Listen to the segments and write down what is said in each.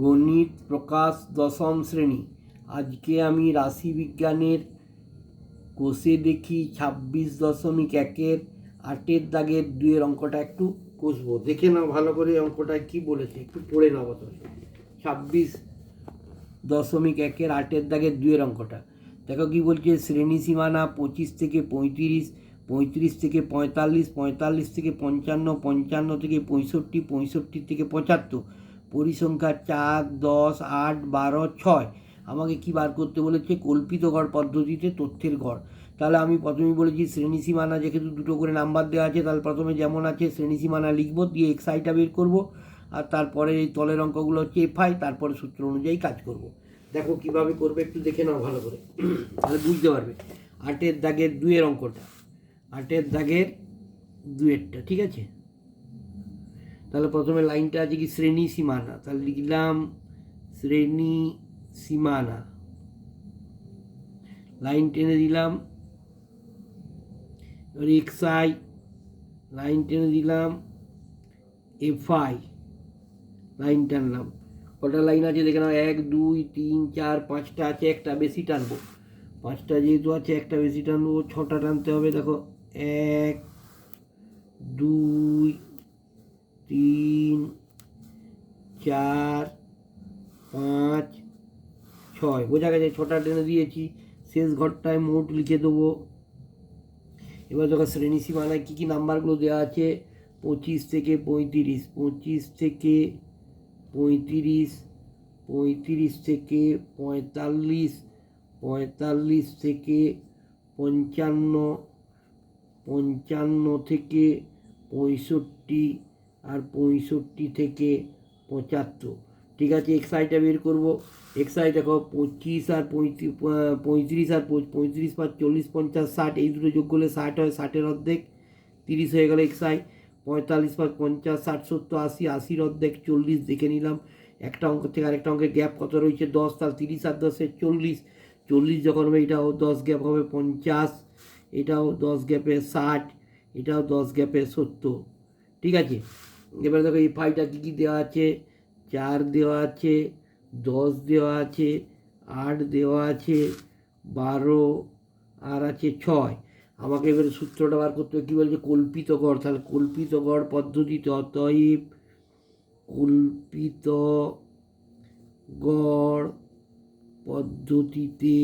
গণিত, প্রকাশ, দশম শ্রেণি। আজকে আমি রাশিবিজ্ঞানের কোষে দেখি ছাব্বিশ দশমিক একের আটের দাগের দুয়ের অঙ্কটা একটু কষবো। দেখে নাও ভালো করে অঙ্কটা কি বলেছে, একটু পড়ে নাও তো ছাব্বিশ দশমিক একের আটের দাগের দুয়ের অঙ্কটা। দেখো কি বলছে, শ্রেণি সীমানা পঁচিশ থেকে পঁয়ত্রিশ পঁয়ত্রিশ থেকে পঁয়তাল্লিশ পঁয়তাল্লিশ থেকে পঞ্চান্ন পঞ্চান্ন থেকে পঁয়ষট্টি পঁয়ষট্টি থেকে পঁচাত্তর। পরিসংখ্যা চার, দশ, আট, বারো, ছয়। আমাকে কি বার করতে বলেছে? কল্পিত গড় পদ্ধতিতে তথ্যের গড় তাহলে আমি প্রথমেই বলেছি শ্রেণি সীমানা, যেহেতু দুটো করে নাম্বার দেওয়া আছে, তাহলে প্রথমে যেমন আছে শ্রেণি সীমানা লিখব, দিয়ে এক্সাইটা বের করব, আর তারপরে এই তলের অঙ্কগুলো হচ্ছে এফআই তারপরে সূত্র অনুযায়ী কাজ করব। দেখো কীভাবে করবে একটু দেখে নাও ভালো করে। তাহলে বুঝতে পারবে। আটের দাগের দুয়ের অঙ্কটা। আটের দাগের দুয়েরটা ঠিক আছে? তাহলে প্রথমে লাইনটা আছে কি শ্রেণি সীমানা। তাহলে লিখলাম শ্রেণি সীমানা। লাইন টেনে দিলাম। এবার এক্সআই লাইন টেনে দিলাম। এফআই লাইন টানলাম। কটা লাইন আছে দেখে নাও? এক, দুই, তিন, চার, পাঁচটা আছে, একটা বেশি টানবো। পাঁচটা যেহেতু আছে, একটা বেশি টানবো, ছটা টানতে হবে, দেখো। এক, দুই চার, পাঁচ, ছয়। বোঝা গেছে ছটা টেনে দিয়েছি। শেষ ঘরটায় মোট লিখে দেবো। এবার দেখো শ্রেণি সীমানায় কী কী নাম্বারগুলো দেওয়া আছে? পঁচিশ থেকে পঁয়ত্রিশ, পঁচিশ থেকে পঁয়ত্রিশ পঁয়ত্রিশ থেকে পঁয়তাল্লিশ পঁয়তাল্লিশ থেকে পঞ্চান্ন পঞ্চান্ন থেকে পঁয়ষট্টি, আর পঁয়ষট্টি থেকে পঁচাত্তর। ঠিক আছে এক্সাইটা বের করব। এক্সাই দেখো, পঁচিশ আর পঁয়ত্রিশ আর পঁয়- পঁয়ত্রিশ পাঁচ, চল্লিশ, পঞ্চাশ, ষাট, এই দুটো যোগ করলে ষাট হয়, ষাটের অর্ধেক। তিরিশ হয়ে গেল এক্সাই পঁয়তাল্লিশ পাঁচ, পঞ্চাশ, ষাট, সত্তর, আশি, আশির অর্ধেক, চল্লিশ দেখে নিলাম। একটা অঙ্ক থেকে আরেকটা অঙ্কের গ্যাপ কত রয়েছে? দশ তার তিরিশ আর দশে চল্লিশ। চল্লিশ যখন হবে, এটাও দশ গ্যাপ হবে পঞ্চাশ, এটাও দশ গ্যাপে ষাট, এটাও দশ গ্যাপে সত্তর। ঠিক আছে? এবারে দেখো এই ফাইটা কী কী দেওয়া আছে? চার দেওয়া আছে, দশ দেওয়া আছে, আট দেওয়া আছে, বারো, আর আছে ছয়। আমাকে এবারে সূত্রটা বার করতে হবে। কী বলছে? কল্পিত গড়। তাহলে কল্পিত গড় পদ্ধতিতে অতএব কল্পিত গড় পদ্ধতিতে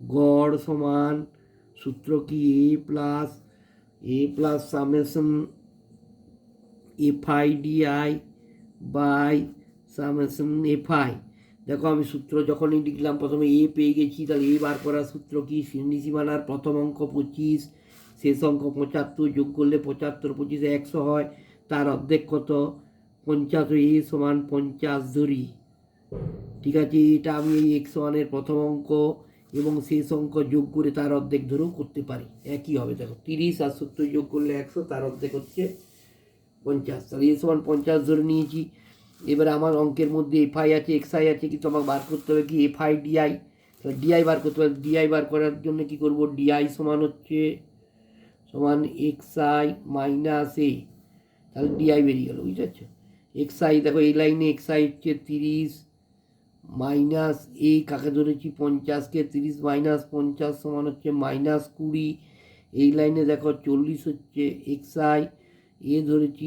গড় সমান সূত্র কি? A plus A plus summation F I D I by summation F I দেখো আমি সূত্র যখনই লিখলাম, প্রথমে এ পেয়ে গেছি, তাহলে এ বার করার সূত্র কি? শ্রেণি সীমানার প্রথম অঙ্ক পঁচিশ, শেষ অঙ্ক পঁচাত্তর, যোগ করলে পঁচাত্তর, পঁচিশে একশো হয়, তার অর্ধেক কত? পঞ্চাশ, এ সমান পঞ্চাশ ধরি ঠিক আছে, এটা আমি এই এক্স ওয়ানের প্রথম অঙ্ক এবং শেষ অঙ্ক যোগ করে তার অর্ধেক ধরেও করতে পারি। একই হবে, দেখো, তিরিশ আর সত্তর যোগ করলে একশো, তার অর্ধেক হচ্ছে পঞ্চাশ। তাহলে এ সমান পঞ্চাশ ধরে নিয়েছি। এবারে আমার অঙ্কের মধ্যে এফআই আছে এক্সআই আছে, কিন্তু আমাকে বার করতে হবে কি এফআই ডিআই তাহলে ডিআই বার করতে হবে। ডিআই বার করার জন্য কি করব? ডিআই সমান হচ্ছে, সমান এক্সআই মাইনাস এ তাহলে ডিআই বেরিয়ে গেল, বুঝতে পারছ? এক্সআই দেখো এই লাইনে এক্সআই হচ্ছে তিরিশ মাইনাস এই কাকে ধরেছি? পঞ্চাশকে। তিরিশ মাইনাস পঞ্চাশ সমান হচ্ছে মাইনাস কুড়ি। এই লাইনে দেখো চল্লিশ হচ্ছে এক্সআই এ ধরেছি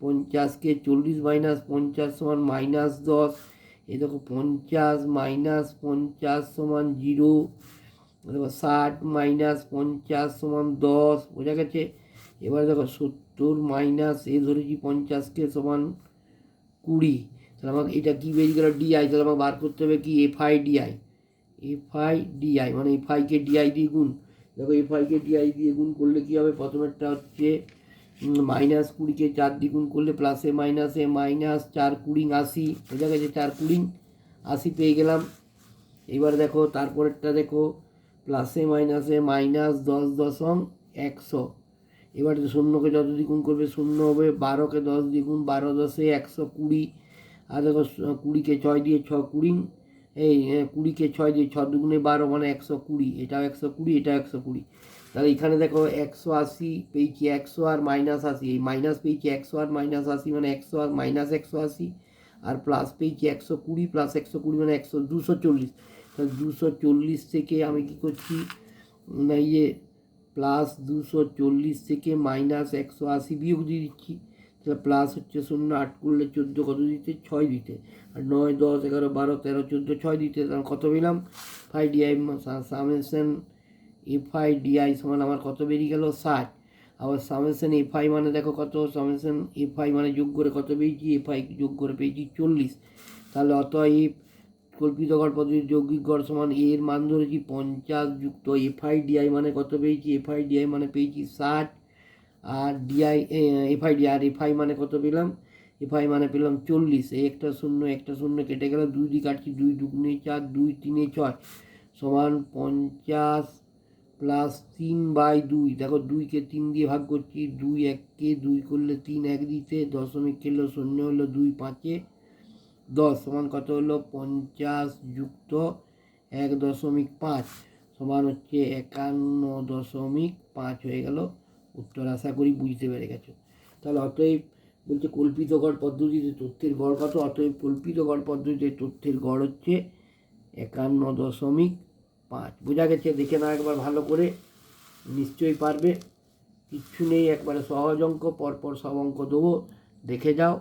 পঞ্চাশকে চল্লিশ মাইনাস পঞ্চাশ সমান মাইনাস দশ। এই দেখো পঞ্চাশ মাইনাস পঞ্চাশ সমান জিরো দেখো ষাট মাইনাস পঞ্চাশ সমান দশ, বোঝা গেছে? এবার দেখো সত্তর মাইনাস এ ধরেছি পঞ্চাশকে সমান কুড়ি। তাহলে আমাকে এটা কী বেরিয়ে গেল ডিআই তাহলে আমাকে বার করতে হবে কি? এফআই ডিআই এফআই ডিআই মানে এফআইকে ডিআই দিয়ে গুণ। দেখো এফআইকে ডিআই দিয়ে গুণ করলে কী হবে? প্রথমেরটা হচ্ছে মাইনাস কুড়িকে চার দ্বিগুণ করলে প্লাসে মাইনাসে মাইনাস চার কুড়ি আশি। বোঝা গেছে চার কুড়ি আশি পেয়ে গেলাম। এবার দেখো, তারপরেরটা দেখো প্লাসে মাইনাসে মাইনাস দশ দশম একশো। এবার শূন্যকে যত দ্বিগুণ করবে, শূন্য হবে বারোকে দশ দ্বিগুণ, বারো দশে একশো কুড়ি। আর দেখো, কুড়িকে ছয় দিয়ে ছ কুড়ি, এই কুড়িকে ছয় দিয়ে ছ দুগুণে বারো মানে একশো কুড়ি। এটাও একশো কুড়ি, এটাও একশো কুড়ি। তাহলে এখানে দেখো একশো আশি পেয়েছি একশো আর মাইনাস আশি। এই মাইনাস পেয়েছি একশো আর মাইনাস আশি মানে একশো আর মাইনাস একশো আশি আর প্লাস পেয়েছি একশো কুড়ি প্লাস একশো কুড়ি মানে একশো দুশো চল্লিশ। তাহলে দুশো চল্লিশ থেকে আমি কী করছি? না ইয়ে প্লাস দুশো চল্লিশ থেকে মাইনাস একশো আশি বিয়োগ দিয়ে দিচ্ছি। তাহলে প্লাস হচ্ছে শূন্য, আট করলে চোদ্দ কত দিতে? ছয় দিতে। আর নয়, দশ, এগারো, বারো, তেরো, চোদ্দ, ছয় দিতে। তাহলে কত পেলাম? Five D I summation F I D I সমান আমার কত বেরিয়ে গেল? ষাট। আবার সামেশন এফ আই মানে দেখো কত? সামেশন এফ আই মানে যোগ করে কত পেয়েছি? এফ আই যোগ করে পেয়েছি চল্লিশ। তাহলে অতএব কল্পিত গড় পদ্ধতির যৌগিক গড় সমান এর মান ধরেছি পঞ্চাশ যুক্ত এফ আই ডিআই মানে কত পেয়েছি? এফ আই ডিআই মানে পেয়েছি ষাট। আর D I F I D I R F I মানে কত পেলাম? এফ আই মানে পেলাম চল্লিশ। এই একটা শূন্য একটা শূন্য কেটে গেল। দুই দিয়ে কাটছি, দুই দুগুণে চার, দুই তিনে ছয়। সমান পঞ্চাশ প্লাস তিন বাই দুই। দেখো দুইকে তিন দিয়ে ভাগ করছি, দুই এককে দুই করলে তিন এক দিতে দশমিক খেললো শূন্য হলো দুই পাঁচে দশ, সমান কত হলো? পঞ্চাশ যুক্ত এক দশমিক পাঁচ, সমান হচ্ছে একান্ন দশমিক পাঁচ হয়ে গেল। উত্তর আশা করি বুঝতে পেরে গেছো। তাহলে অতএব বলছে কল্পিত গড় পদ্ধতিতে তথ্যের গড় কত? অতএব কল্পিত গড় পদ্ধতিতে তথ্যের গড় হচ্ছে একান্ন দশমিক পাঁচ। বোঝা গেছে, দেখে না একবার ভালো করে। নিশ্চয়ই পারবে। কিচ্ছু নেই, একবারে সহজ অঙ্ক, পরপর সব অঙ্ক দেবো। দেখে যাও।